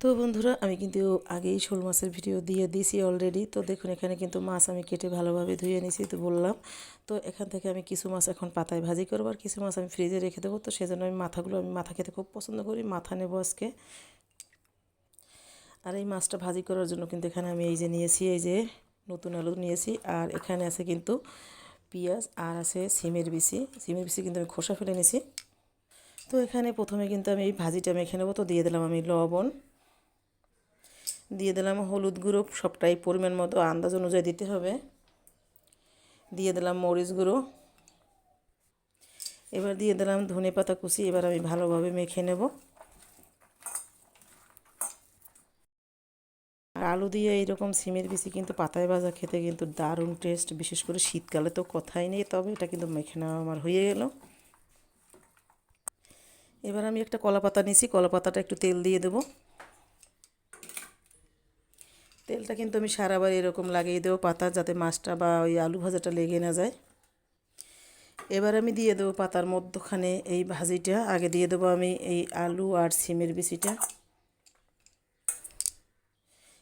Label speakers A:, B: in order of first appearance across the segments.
A: তো বন্ধুরা, আমি কিন্তু আগেই শোল মাছের ভিডিও দিয়ে দিয়েছি অলরেডি তো দেখুন, এখানে কিন্তু মাছ আমি কেটে ভালোভাবে ধুয়ে নিয়েছি, তো বললাম। তো এখান থেকে আমি কিছু মাছ এখন পাতায় ভাজি করব, আর কিছু মাছ আমি ফ্রিজে রেখে দেবো। তো সেজন্য আমি মাথাগুলো, আমি মাথা খেতে খুব পছন্দ করি, মাথা নেব আজকে। আর এই মাছটা ভাজি করার জন্য কিন্তু এখানে আমি এই যে নিয়েছি, এই যে নতুন আলু নিয়েছি, আর এখানে আছে কিন্তু পেঁয়াজ, আর আছে সিমের বিচি। সিমের বিচি কিন্তু আমি খোসা ফেলে নিয়েছি। তো এখানে প্রথমে কিন্তু আমি এই ভাজিটা মেখে নেব, তো দিয়ে দিলাম আমি লবণ। দিয়ে দিলাম হলুদ গুঁড়ো, সবটাই পরিমাণ মতো আন্দাজ অনুযায়ী দিতে হবে। দিয়ে দিলাম মরিচ গুঁড়ো। এবার দিয়ে দিলাম ধনে পাতা কুচি, এবার আমি ভালোভাবে মেখে নেব। আর আলু দিয়ে এইরকম সিমের বিচি কিন্তু পাতায় ভাজা খেতে কিন্তু দারুণ টেস্ট, বিশেষ করে শীতকালে তো কথাই নেই, তবে এটা কিন্তু মেখে নেওয়া আমার হয়ে গেল। এবার আমি একটা কলা পাতা নিয়েছি কলা পাতাটা একটু তেল দিয়ে দেবো। তেলটা কিন্তু আমি সারাবার এরকম লাগিয়ে দেবো পাতা যাতে মাছটা বা ওই আলু ভাজাটা লেগে না যায়। এবার আমি দিয়ে দেবো পাতার মধ্যখানে এই ভাজিটা। আগে দিয়ে দেবো আমি এই আলু আর সিমের বিচিটা।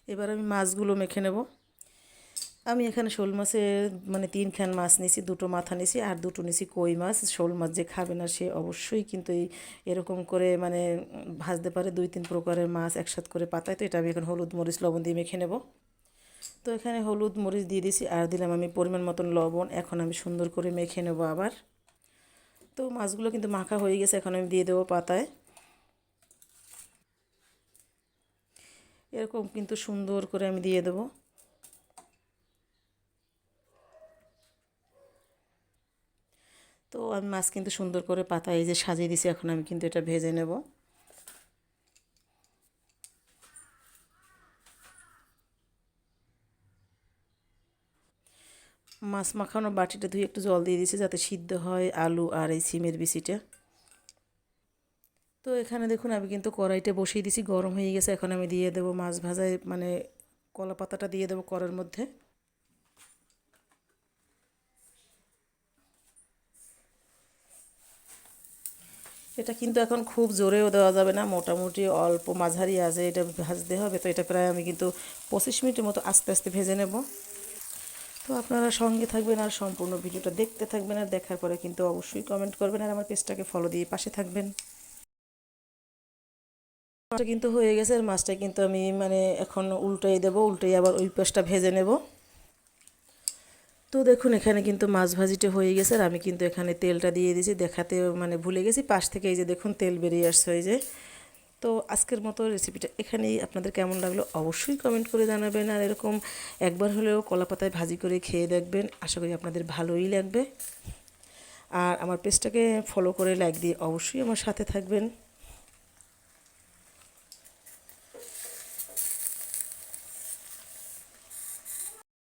A: এবার আমি মাছগুলো মেখে নেব। আমি এখানে শোল মাছের মানে তিনখান মাছ নিয়েছি দুটো মাথা নিয়েছি আর দুটো নিয়েছি কই মাছ। শোল মাছ যে খাবে না সে অবশ্যই কিন্তু এই এরকম করে মানে ভাজতে পারে দুই তিন প্রকারের মাছ একসাথে করে পাতায়। তো এটা আমি এখন হলুদ মরিচ, লবণ দিয়ে মেখে নেব। তো এখানে হলুদ মরিচ দিয়ে দিয়েছি আর দিলাম আমি পরিমাণ মতন লবণ। এখন আমি সুন্দর করে মেখে নেব আবার। তো মাছগুলো কিন্তু মাখা হয়ে গেছে, এখন আমি দিয়ে দেবো পাতায়। এরকম কিন্তু সুন্দর করে আমি দিয়ে দেবো। তো আমি মাছ কিন্তু সুন্দর করে পাতা এই যে সাজিয়ে দিছি, এখন আমি কিন্তু এটা ভেজে নেব। মাছ মাখানো বাটিটা ধুয়ে একটু জল দিয়ে দিয়েছি যাতে সিদ্ধ হয় আলু আর এই সিমের বিচিটা। তো এখানে দেখুন, আমি কিন্তু কড়াইটা বসিয়ে দিছি গরম হয়ে গেছে, এখন আমি দিয়ে দেবো মাছ ভাজায় মানে কলা পাতাটা দিয়ে দেবো কড়ার মধ্যে। এটা কিন্তু এখন খুব জোরেও দেওয়া যাবে না, মোটামুটি অল্প মাঝারি আছে, এটা ভাজতে হবে, তো এটা প্রায় আমি কিন্তু পঁচিশ মিনিটের মতো আস্তে আস্তে ভেজে নেব। তো আপনারা সঙ্গে থাকবেন আর সম্পূর্ণ ভিডিওটা দেখতে থাকবেন আর দেখার পরে কিন্তু অবশ্যই কমেন্ট করবেন আর আমার পেজটাকে ফলো দিয়ে পাশে থাকবেন। কিন্তু হয়ে গেছে, আর মাছটা কিন্তু আমি মানে এখন উল্টাই দেবো, উল্টাই আবার ওই পাশটা ভেজে নেব। তো দেখুন, এখানে কিন্তু মাছ ভাজিটা হয়ে গেছে আর আমি কিন্তু এখানে তেলটা দিয়ে দিয়েছি। দেখাতে মানে ভুলে গেছি, পাশ থেকে এই যে দেখুন তেল বেরিয়ে আসছে এই যে। তো আজকের মতো রেসিপিটা এখানেই। আপনাদের কেমন লাগল অবশ্যই কমেন্ট করে জানাবেন। আর এরকম একবার হলেও কলা পাতায় ভাজি করে খেয়ে দেখবেন। আশা করি আপনাদের ভালোই লাগবে। আর আমার পেজটাকে ফলো করে লাইক দিয়ে অবশ্যই আমার সাথে থাকবেন।